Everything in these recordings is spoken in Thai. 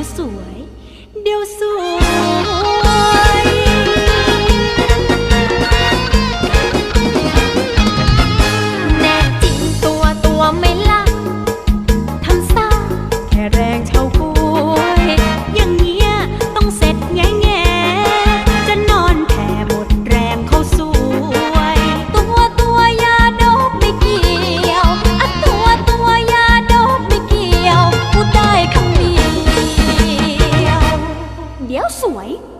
ยวสวย เดี๋ยวสวย เ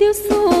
ดีย